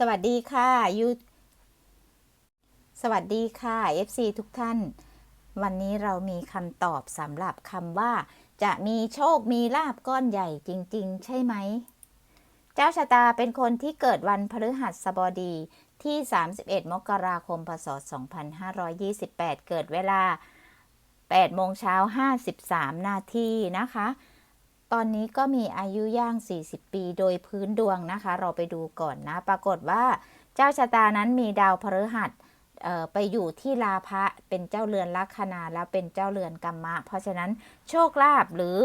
สวัสดีค่ะยูสวัสดีค่ะ FC ทุกท่าน วันนี้เรามีคำตอบสำหรับคำว่า จะมีโชคมีลาบก้อนใหญ่จริง ๆ ใช่ไหม เจ้าชะตาเป็นคนที่เกิดวันพฤหัสบดีที่ 31 มกราคม พศ 2528 เกิดเวลา8โมงเช้า 53 นาทีนะคะ ตอนนี้ก็มีอายุย่าง 40 ปีโดยพื้นดวงนะคะ เราไปดูก่อนนะ ปรากฏว่าเจ้าชะตานั้นมีดาวพฤหัสไปอยู่ที่ลาภะเป็นเจ้าเรือนลัคนาแล้วเป็นเจ้าเรือนกัมมะ เพราะฉะนั้นโชคลาภหรือ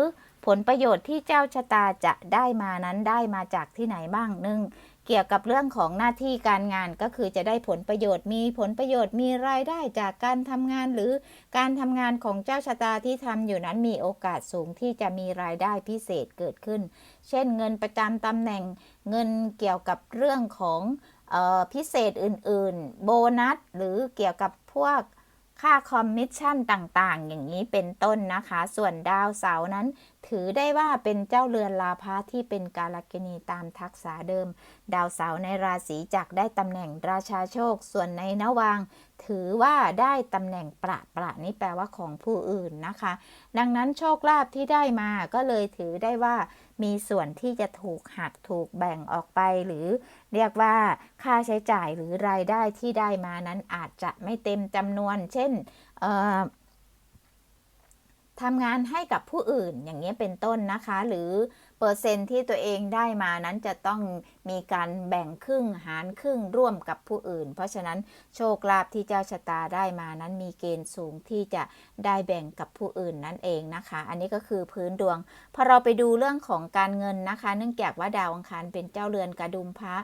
ผลประโยชน์ที่เจ้าชะตาจะได้มานั้นได้มาจากที่ไหนบ้างหนึ่งเกี่ยวกับเรื่องของหน้าที่การงานก็คือจะได้ผลประโยชน์มีผลประโยชน์มีรายได้จากการทำงานหรือการทำงานของเจ้าชะตาที่ทำอยู่นั้นมีโอกาสสูงที่จะมีรายได้พิเศษเกิดขึ้น เช่นเงินประจำตำแหน่งเงินเกี่ยวกับเรื่องของออพิเศษอื่น ๆ โบนัส หรือเกี่ยวกับพวกค่าคอมมิชชั่นต่าง ๆ อย่างนี้เป็นต้นนะคะ ส่วนดาวเสาร์นั้น ถือได้ว่าเป็นเจ้าเรือนลาภะที่เป็นกาลกินีตามทักษะเดิม ดาวเสาร์ในราศีจักรได้ตำแหน่งราชาโชค ส่วนในนวางถือว่าได้ตำแหน่งประประนี่แปลว่าของผู้อื่นนะคะ ดังนั้นโชคลาภที่ได้มาก็เลยถือได้ว่ามีส่วนที่จะถูกหักถูกแบ่งออกไป หรือเรียกว่าค่าใช้จ่ายหรือรายได้ที่ได้มานั้นอาจจะไม่เต็มจำนวน เช่นเอ่อ ทำงานให้กับผู้อื่นอย่างนี้ยเป็นต้นนะคะ หรือเปอร์เซ็นต์ที่ตัวเองได้มานั้นจะต้องมีการแบ่งครึ่งหารครึ่งร่วมกับผู้อื่น เพราะฉะนั้นโชคลาภที่เจ้าชะตาได้มานั้นมีเกณฑ์สูงที่จะได้แบ่งกับผู้อื่นนั่นเองนะคะ อันนี้ก็คือพื้นดวงพอเราไปดูเรื่องของการเงินนะคะ เนื่องจากว่าดาวอังคารเป็นเจ้าเรือนกระดุมพระ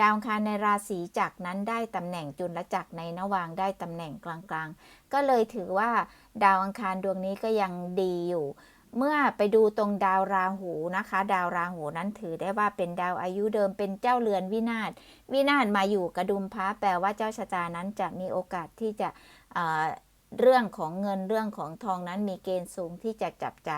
ดาวอังคารในราศีจักรนั้นได้ตำแหน่งจุลจักรในนวางได้ตำแหน่งกลางๆก็เลยถือว่าดาวอังคารดวงนี้ก็ยังดีอยู่ เมื่อไปดูตรงดาวราหูนะคะ ดาวราหูนั้นถือได้ว่าเป็นดาวอายุเดิมเป็นเจ้าเรือนวินาศวินาศมาอยู่กระดุมพระแปลว่าเจ้าชะตานั้นจะมีโอกาสที่จะ เรื่องของเงินเรื่องของทองนั้นมีเกณฑ์สูงที่จะจับใจ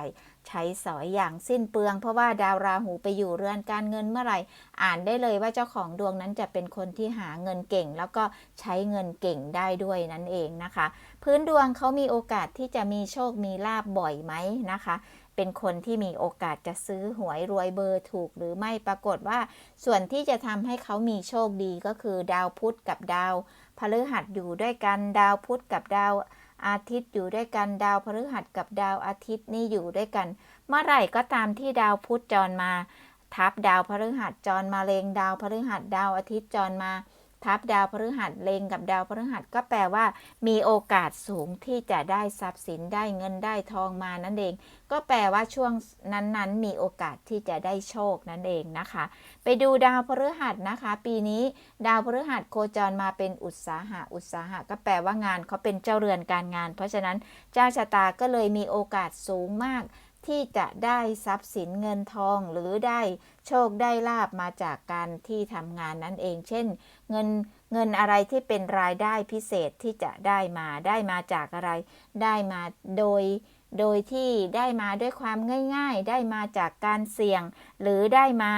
ใช้สอยอย่างสิ้นเปลือง เพราะว่าดาวราหูไปอยู่เรือนการเงินเมื่อไหร่ อ่านได้เลยว่าเจ้าของดวงนั้นจะเป็นคนที่หาเงินเก่ง แล้วก็ใช้เงินเก่งได้ด้วยนั่นเองนะคะ พื้นดวงเขามีโอกาสที่จะมีโชคมีลาบบ่อยไหมนะคะเป็นคนที่มีโอกาสจะซื้อหวยรวยเบอร์ถูกหรือไม่ปรากฏว่า ส่วนที่จะทำให้เขามีโชคดีก็คือดาวพุธกับดาวพฤหัสอยู่ด้วยกันดาวพุธกับดาว อาทิตย์อยู่ด้วยกันดาวพฤหัสกับดาวอาทิตย์นี่อยู่ด้วยกัน เมื่อไหร่ก็ตามที่ดาวพุธจรมา ทับดาวพฤหัสจรมาเลงดาวพฤหัสดาวอาทิตย์จรมา ทับดาวพฤหัสเลงกับดาวพฤหัสก็แปลว่า มีโอกาสสูงที่จะได้ทรัพย์สินได้เงินได้ทองมานั่นเอง ก็แปลว่าช่วงนั้นๆ มีโอกาสที่จะได้โชคนั่นเองนะคะ ไปดูดาวพฤหัสนะคะ ปีนี้ดาวพฤหัสโคจรมาเป็นอุตสาหะอุตสาหะก็แปลว่างานเขาเป็นเจ้าเรือนการงาน เพราะฉะนั้นเจ้าชะตาก็เลยมีโอกาสสูงมาก ที่จะได้ทรัพย์สินเงินทองหรือได้โชคได้ลาบมาจากการที่ทำงานนั่นเอง เช่น เงินเงินอะไรที่เป็นรายได้พิเศษที่จะได้มาได้มาจากอะไร ได้มาโดย โดยที่ได้มาด้วยความง่าย ๆ ได้มาจากการเสี่ยง หรือได้มา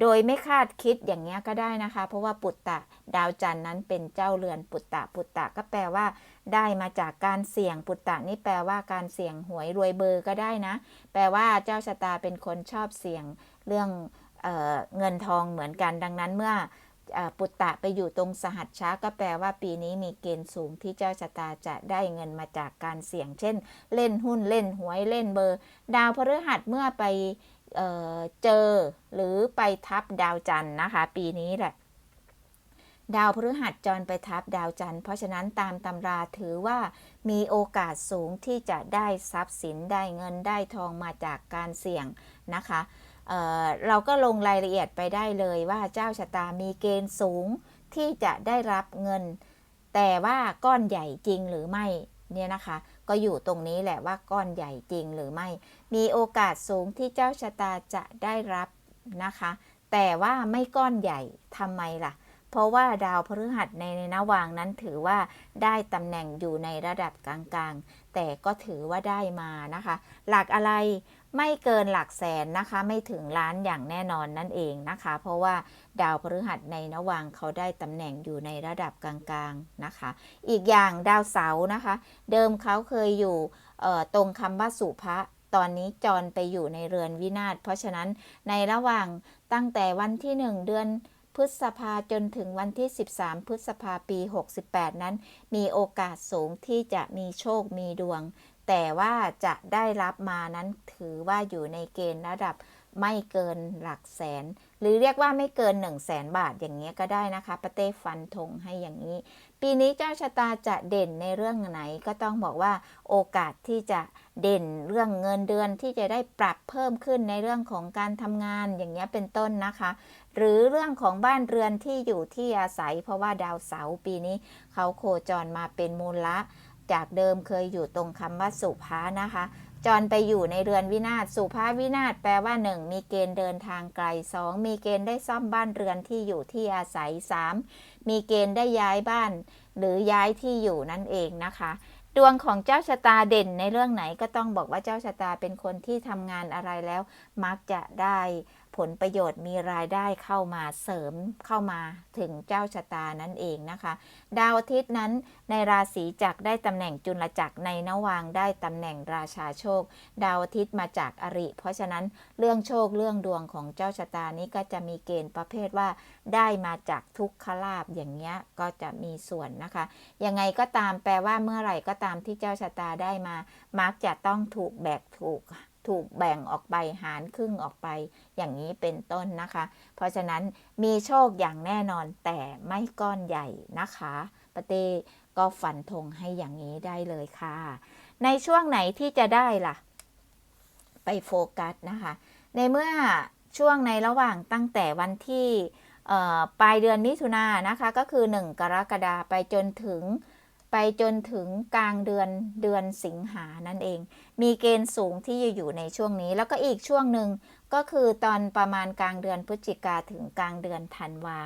โดยไม่คาดคิดอย่างเงี้ยก็ได้นะคะ เพราะว่าปุตตะดาวจันทร์นั้นเป็นเจ้าเรือนปุตตะปุตตะก็แปลว่า ได้มาจากการเสี่ยงปุตตะนี่แปลว่าการเสี่ยงหวยรวยเบอร์ก็ได้นะ แปลว่าเจ้าชะตาเป็นคนชอบเสี่ยงเรื่องเออเงินทองเหมือนกัน ดังนั้นเมื่อเอ่อปุตตะไปอยู่ตรงสหัสช้าก็แปลว่าปีนี้มีเกณฑ์สูงที่เจ้าชะตาจะได้เงินมาจากการเสี่ยง เช่น เล่นหุ้นเล่นหวยเล่นเบอร์ ดาวพฤหัสเมื่อไป เเจอหรือไปทับดาวจันทร์นะคะ ปีนี้แหละ ดาวพฤหัสจรไปทับดาวจันทร์เพราะฉะนั้นตามตำราถือว่ามีโอกาสสูงที่จะได้ทรัพย์สินได้เงินได้ทองมาจากการเสี่ยงนะคะเเราก็ลงรายละเอียดไปได้เลยว่าเจ้าชะตามีเกณฑ์สูงที่จะได้รับเงิน แต่ว่าก้อนใหญ่จริงหรือไม่ เนี่ยนะคะ ก็อยู่ตรงนี้แหละว่าก้อนใหญ่จริงหรือไม่ มีโอกาสสูงที่เจ้าชะตาจะได้รับนะคะ แต่ว่าไม่ก้อนใหญ่ทำไมล่ะ เพราะว่าดาวพฤหัสในในนวางนั้นถือว่าได้ตำแหน่งอยู่ในระดับกลางๆ แต่ก็ถือว่าได้มานะคะ หลักอะไรไม่เกินหลักแสนนะคะ ไม่ถึงล้านอย่างแน่นอนนั่นเองนะคะ เพราะว่าดาวพฤหัสในนวางเขาได้ตำแหน่งอยู่ในระดับกลางๆนะคะ อีกอย่างดาวเสาร์นะคะ เดิมเขาเคยอยู่ตรงคำว่าสุภะตอนนี้จรไปอยู่ในเรือนวินาศเพราะฉะนั้นในระหว่างตั้งแต่วันที่ 1 เดือน พฤษภาจนถึงวันที่ 13 พฤษภาปี 68 นั้น มีโอกาสสูงที่จะมีโชคมีดวง แต่ว่าจะได้รับมานั้นถือว่าอยู่ในเกณฑ์ระดับ ไม่เกินหลักแสน หรือเรียกว่าไม่เกิน 1 0 0 0 0แสนบาทอย่างเงี้ยก็ได้นะคะประเต้ฟันธงให้อย่างนี้ ปีนี้เจ้าชะตาจะเด่นในเรื่องไหนก็ต้องบอกว่าโอกาสที่จะเด่นเรื่องเงินเดือนที่จะได้ปรับเพิ่มขึ้นในเรื่องของการทำงานอย่างเงี้ยเป็นต้นนะคะ หรือเรื่องของบ้านเรือนที่อยู่ที่อาศัย เพราะว่าดาวเสาร์ปีนี้เขาโคจรมาเป็นมูลละจากเดิมเคยอยู่ตรงคำว่าสุภานะคะ จรไปอยู่ในเรือนวินาศสุภาพวินาศแปลว่า 1 มีเกณฑ์เดินทางไกล 2 มีเกณฑ์ได้ซ่อมบ้านเรือนที่อยู่ที่อาศัย 3 มีเกณฑ์ได้ย้ายบ้าน หรือย้ายที่อยู่นั่นเองนะคะ ดวงของเจ้าชะตาเด่นในเรื่องไหนก็ต้องบอกว่าเจ้าชะตาเป็นคนที่ทำงานอะไรแล้ว มักจะได้ ผลประโยชน์มีรายได้เข้ามาเสริมเข้ามาถึงเจ้าชะตานั่นเองนะคะ ดาวอาทิตย์นั้นในราศีจักได้ตำแหน่งจุลจักรในนวางได้ตำแหน่งราชาโชค ดาวอาทิตย์มาจากอริ เพราะฉะนั้นเรื่องโชคเรื่องดวงของเจ้าชะตานี้ก็จะมีเกณฑ์ประเภทว่า ได้มาจากทุกขลาบอย่างเงี้ยก็จะมีส่วนนะคะ ยังไงก็ตามแปลว่าเมื่อไหร่ก็ตามที่เจ้าชะตาได้มา มักจะต้องถูกแบกถูก ถูกแบ่งออกไปหารครึ่งออกไป อย่างนี้เป็นต้นนะคะ เพราะฉะนั้นมีโชคอย่างแน่นอนแต่ไม่ก้อนใหญ่นะคะปะเต้ก็ฝันธงให้อย่างนี้ได้เลยค่ะ ในช่วงไหนที่จะได้ล่ะ ไปโฟกัสนะคะ ในเมื่อช่วงในระหว่างตั้งแต่วันที่ปลายเดือนมิถุนายนนะคะ ก็คือ 1 กรกฎาไปจนถึง ไปจนถึงกลางเดือนเดือนสิงหานั่นเอง มีเกณฑ์สูงที่จะอยู่ในช่วงนี้ แล้วก็อีกช่วงหนึ่งก็คือตอนประมาณกลางเดือนพฤศจิกาถึงกลางเดือนธันวา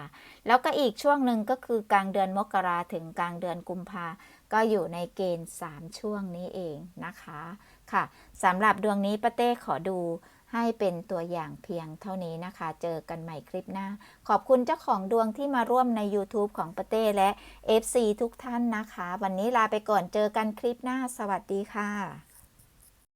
แล้วก็อีกช่วงหนึ่งก็คือกลางเดือนมกราถึงกลางเดือนกุมภาก็อยู่ในเกณฑ์ 3 ช่วงนี้เองนะคะ ค่ะสำหรับดวงนี้ป้าเต้ขอดู ให้เป็นตัวอย่างเพียงเท่านี้นะคะ เจอกันใหม่คลิปหน้า ขอบคุณเจ้าของดวงที่มาร่วมใน YouTube ของป้าเต้และ FC ทุกท่านนะคะ วันนี้ลาไปก่อนเจอกันคลิปหน้า สวัสดีค่ะ